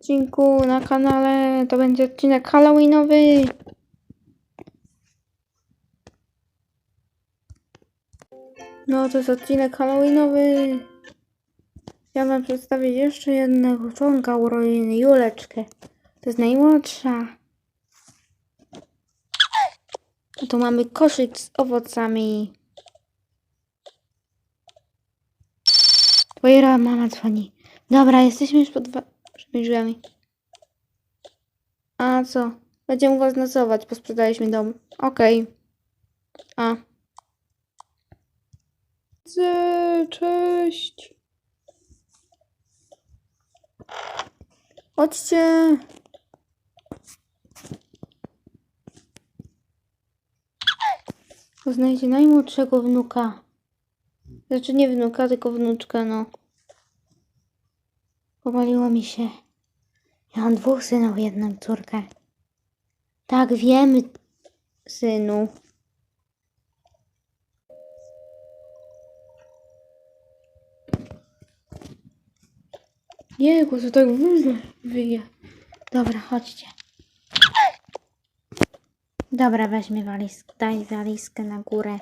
odcinku na kanale. To będzie odcinek Halloweenowy. No, to jest odcinek Halloweenowy. Ja wam przedstawić jeszcze jednego członka urodziny, Juleczkę. To jest najmłodsza. A tu mamy koszyk z owocami. Twoja mama dzwoni. Dobra, jesteśmy już waszymi drzwiami. A co? Będziemy was nocować, bo sprzedaliśmy dom. Okej. A. Cze- Cześć. Chodźcie. Poznajcie najmłodszego wnuka. Znaczy nie wnuka, tylko wnuczkę, no. Pomyliło mi się. Ja mam dwóch synów, jedną córkę. Tak, wiemy, synu. Jego, co tak wyje. wyje. Dobra, chodźcie. Dobra, weźmy walizkę. Daj walizkę na górę.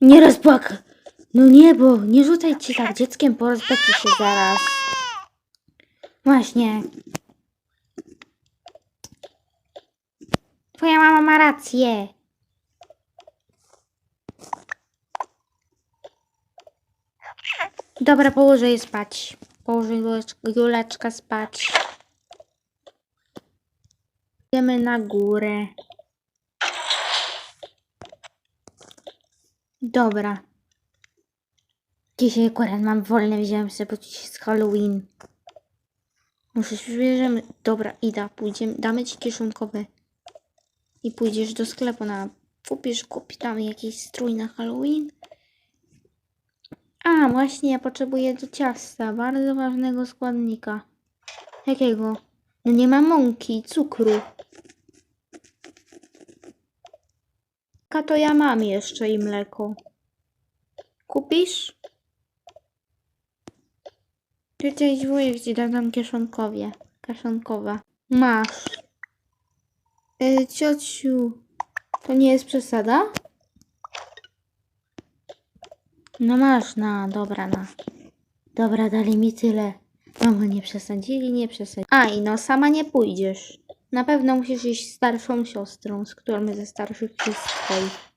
Nie rozpłak. No nie, bo nie rzucaj ci tak dzieckiem, porozbeci się zaraz. Właśnie. Twoja mama ma rację. Dobra, położę je spać. Położę Juleczkę spać. Idziemy na górę. Dobra. Dzisiaj akurat mam wolne, wziąłem sobie, bo jest Halloween. Może się bierzemy. Dobra, Ida, pójdziemy, damy ci kieszonkowe. I pójdziesz do sklepu na... Kupisz, kupi tam jakiś strój na Halloween. A, właśnie, ja potrzebuję do ciasta, bardzo ważnego składnika. Jakiego? No nie ma mąki, cukru. Ka to ja mam jeszcze i mleko. Kupisz? Tutaj wujek ci da tam kieszonkowie. Kieszonkowe. Masz. Yy, ciociu, to nie jest przesada? No masz, na, dobra, na. Dobra, dali mi tyle. Mamo, nie przesadzili, nie przesadzili. A, i no, sama nie pójdziesz. Na pewno musisz iść starszą siostrą, z którą ze starszych jest twoich.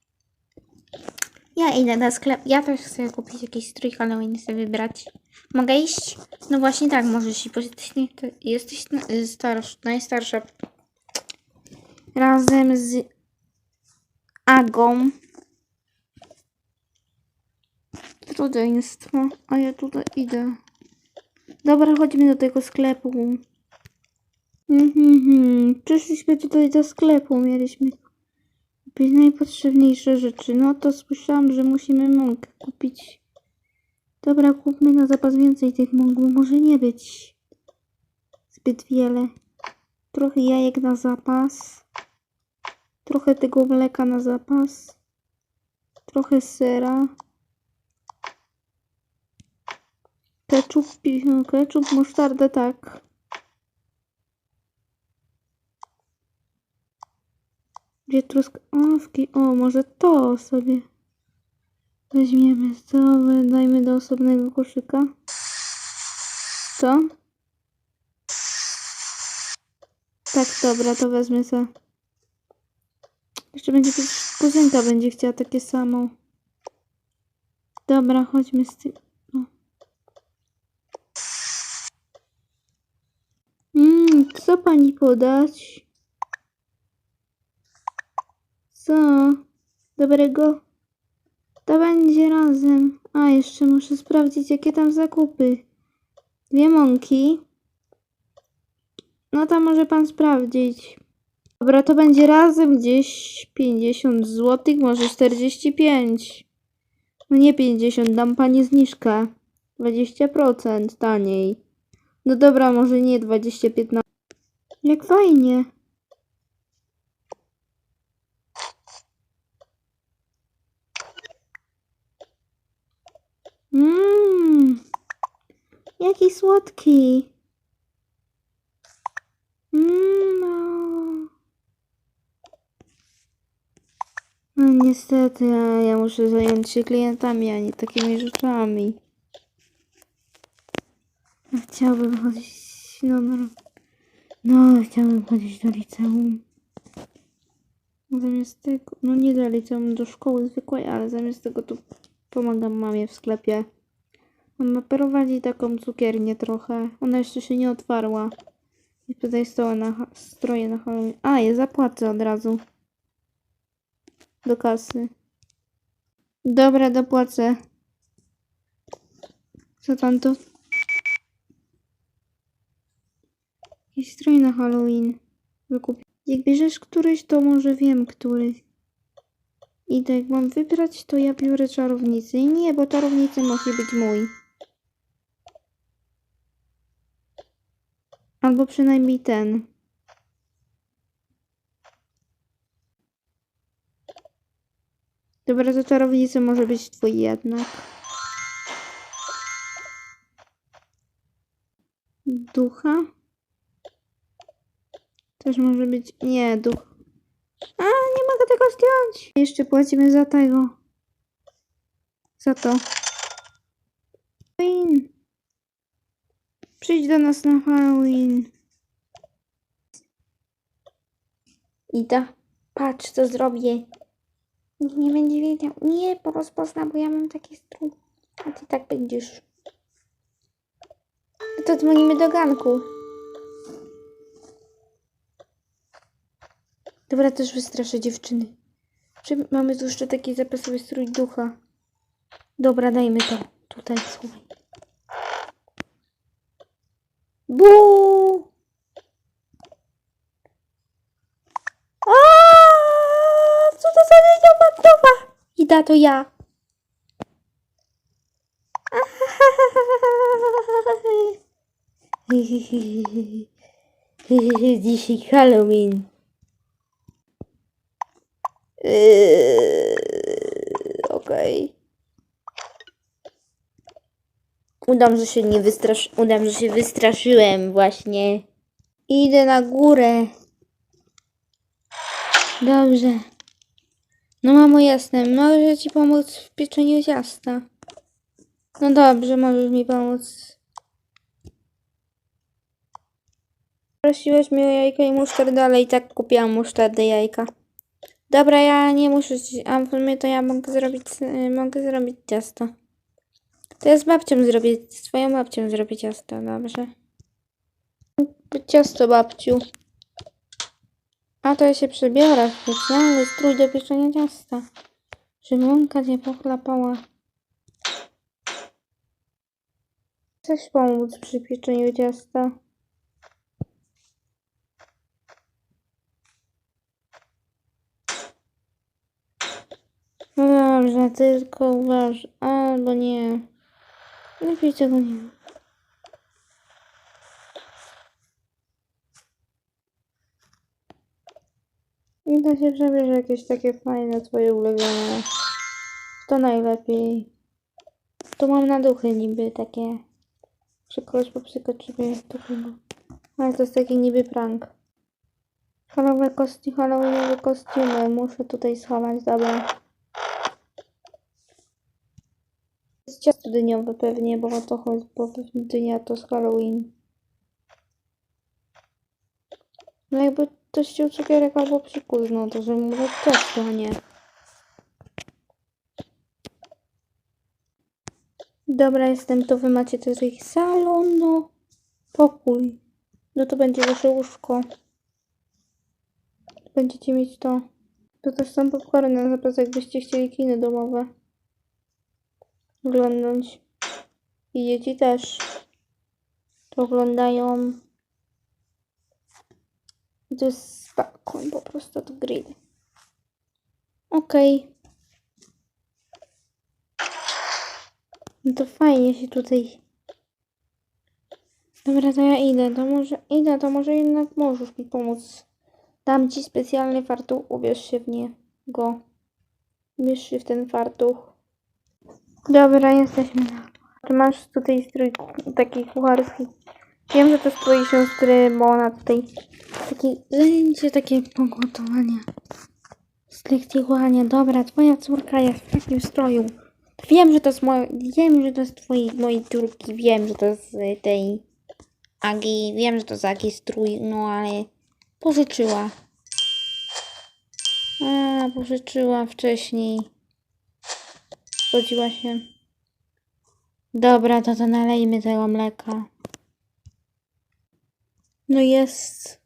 Ja idę do sklepu. Ja też chcę kupić jakiś strój Halloween, chcę wybrać. Mogę iść? No właśnie tak, możesz iść, bo jesteś, jesteś na- starsz, najstarsza. Razem z Agą. Rodzeństwo. A ja tutaj idę. Dobra, chodźmy do tego sklepu. Mhm, przyszliśmy tutaj do sklepu, mieliśmy kupić najpotrzebniejsze rzeczy. No to słyszałam, że musimy mąkę kupić. Dobra, kupmy na zapas więcej tych mąk, bo może nie być zbyt wiele. Trochę jajek na zapas. Trochę tego mleka na zapas. Trochę sera. Ketchup, ketchup, musztardę, tak. Gdzie truskawki? O, może to sobie weźmiemy. To dajmy do osobnego koszyka. Co? Tak, dobra, to wezmę za. Jeszcze będzie przecież kuzynka będzie chciała takie samo. Dobra, chodźmy z tym. Mm, co pani podać? Co? Dobrego? To będzie razem. A, jeszcze muszę sprawdzić, jakie tam zakupy. Dwie mąki. No to może pan sprawdzić. Dobra, to będzie razem gdzieś 50 zł, może 45. No nie 50, dam pani zniżkę. 20% taniej. No dobra, może nie 25 na... Jak fajnie. Mmm. Jaki słodki. Mmm. no. No niestety, ja, muszę zająć się klientami, a nie takimi rzeczami. Ja Chciałbym chodzić no, no, no chciałbym chodzić do liceum. Zamiast tego, no nie do liceum, do szkoły zwykłej, ale zamiast tego tu pomagam mamie w sklepie. Mama prowadzi taką cukiernię trochę. Ona jeszcze się nie otwarła. I tutaj stoła na stroje na Halloween. A, je zapłacę od razu. Do kasy. Dobra, dopłacę. Co tam to? Jakiś strój na Halloween. Wykupię. Jak bierzesz któryś, to może wiem, który. I tak jak mam wybrać, to ja biorę czarownicy. Nie, bo czarownicy musi być mój. Albo przynajmniej ten. Dobra, to czarownicy może być twój jednak. Ducha? Też może być. Nie, duch. Tego zdjąć. Jeszcze płacimy za tego. Za to. Halloween. Przyjdź do nas na Halloween. Ida, patrz co zrobię. Nikt nie będzie wiedział. Nie, bo rozpozna, bo ja mam taki strój. A ty tak będziesz. To dzwonimy do ganku. Dobra, też wystraszę dziewczyny. Czy mamy tu jeszcze taki zapasowy strój ducha? Dobra, dajmy to. Tutaj, słuchaj. Bu! Co to za niedopatrowa? Ida, to ja. Dzisiaj Halloween. Yy, Okej. Udam, że się nie wystraszy... Udam, że się wystraszyłem właśnie. Idę na górę. Dobrze. No mamo, jasne. Mogę ci pomóc w pieczeniu ciasta. No dobrze, możesz mi pomóc. Prosiłeś mnie o jajka i musztardę, ale i tak kupiłam musztardę jajka. Dobra, ja nie muszę a w sumie to ja mogę zrobić, y, mogę zrobić ciasto. To ja z babcią zrobię, z twoją babcią zrobię ciasto, dobrze? Ciasto, babciu. A to ja się przebiorę w specjalny strój do pieczenia ciasta. Mąka nie pochlapała. Chcesz pomóc przy pieczeniu ciasta? No dobrze, tylko uważ. Albo nie. Lepiej tego nie. I to się przebierze jakieś takie fajne, twoje ulubione. To najlepiej. Tu mam na duchy niby takie. Kogoś popsykoczymy to chyba. Ale to jest taki niby prank. Halowe kostiumy, halloweenowe kostiumy. Muszę tutaj schować, dobra. Jest ciasto dyniowe pewnie, bo to chodzi, bo pewnie dynia to z Halloween. No jakby ktoś chciał cukierek albo psikus, no to mu dać ciasto, a nie. Dobra, jestem, to wy macie tutaj salon, no. Pokój. No to będzie wasze łóżko. Będziecie mieć to. To też są popcorny na zapas, jakbyście chcieli kino domowe oglądać. I dzieci też to oglądają. I to jest balkon, po prostu to grill. Okej. No to fajnie się tutaj Dobra, to ja idę. To może idę, to może jednak możesz mi pomóc. Dam ci specjalny fartuch, ubierz się w niego. Ubierz się w ten fartuch. Dobra, jesteśmy. Ty masz tutaj strój taki kucharski. Wiem, że to z twojej siostry, bo ona tutaj takie zajęcie, takie pogotowanie. Kuchania. Dobra, twoja córka jest w takim stroju. Wiem, że to jest moje, wiem, że to jest twojej, mojej córki, wiem, że to jest tej Agi, wiem, że to jest Agi strój, no ale pożyczyła. A, pożyczyła wcześniej. Zgodziła się. Dobra, to to nalejmy tego mleka. No jest.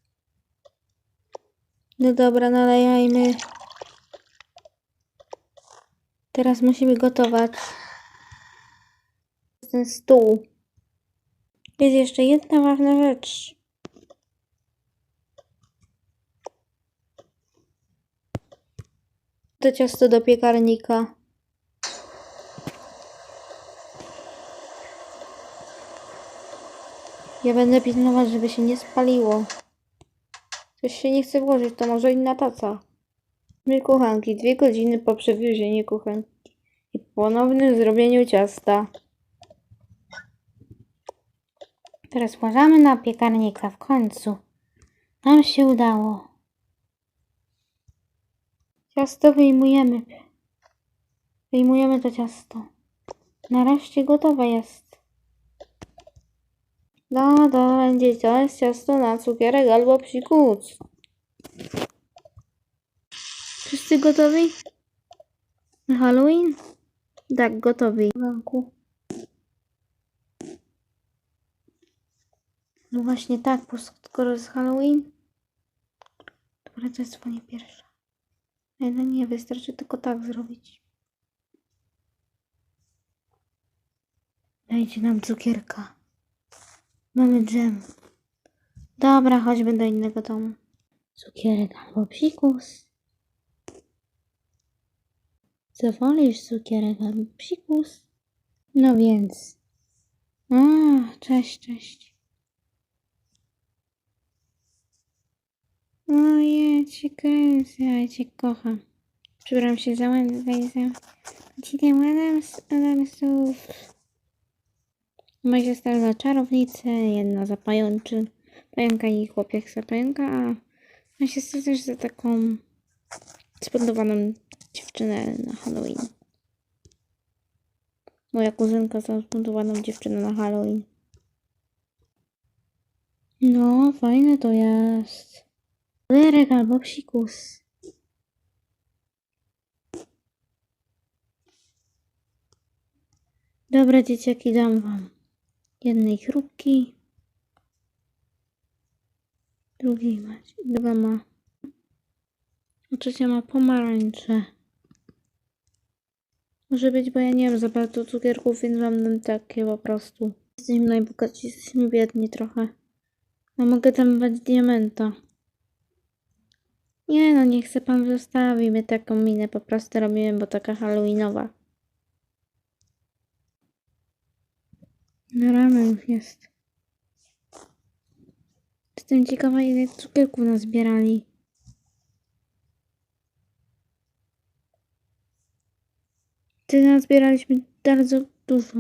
No dobra, nalejajmy. Teraz musimy gotować. Ten stół. Jest jeszcze jedna ważna rzecz. To ciasto do piekarnika. Ja będę pilnować, żeby się nie spaliło. Coś się nie chce włożyć, to może inna taca. My kuchanki, dwie godziny po przewiezieniu kuchenki i ponownym zrobieniu ciasta. Teraz włożamy na piekarnika w końcu. Nam się udało. Ciasto wyjmujemy. Wyjmujemy to ciasto. Nareszcie gotowe jest. No, to będzie jest ciasto na cukierek albo psikus. Wszyscy gotowi? Na Halloween? Tak, gotowi. No właśnie tak, skoro jest Halloween. Dobra, to jest dzwonię pierwsza. Ale no nie, wystarczy tylko tak zrobić. Dajcie nam cukierka. Mamy dżem. Dobra, chodźmy do innego domu. Cukierek albo psikus. Co wolisz, cukierek albo psikus? No więc. A, cześć, cześć. O, ja cię kręcę, ja cię kocham. Przybieram się za Wednesday, za godzinę Adams, Adamsów. Moja siostra za czarownicę, jedna za pajączy, pająka i chłopiec za pająka, a moja siostra też za taką spodobwaną dziewczynę na Halloween. Moja kuzynka za spodobwaną dziewczynę na Halloween. No, fajne to jest. Lyrek albo psikus. Dobra, dzieciaki, dam wam jednej chrupki. Drugiej ma, druga ma, trzecia ma pomarańcze. Może być, bo ja nie mam za bardzo cukierków, więc mam takie po prostu. Jesteśmy najbogatsi, jesteśmy biedni trochę. A mogę tam dać diamenta. Nie no, niech se pan zostawi. My taką minę po prostu robimy, bo taka halloweenowa. Na ramy już jest. Jestem ciekawa, ile cukierków nazbierali. Ty nazbieraliśmy bardzo dużo.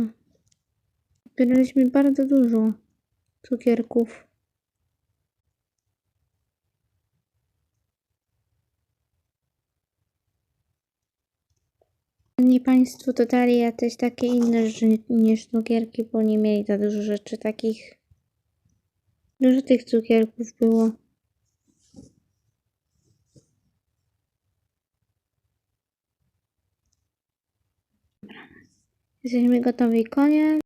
Zbieraliśmy bardzo dużo cukierków. Nie Państwo to dali jakieś takie inne rzeczy niż cukierki, bo nie mieli za dużo rzeczy takich. Dużo tych cukierków było. Jesteśmy gotowi, koniec.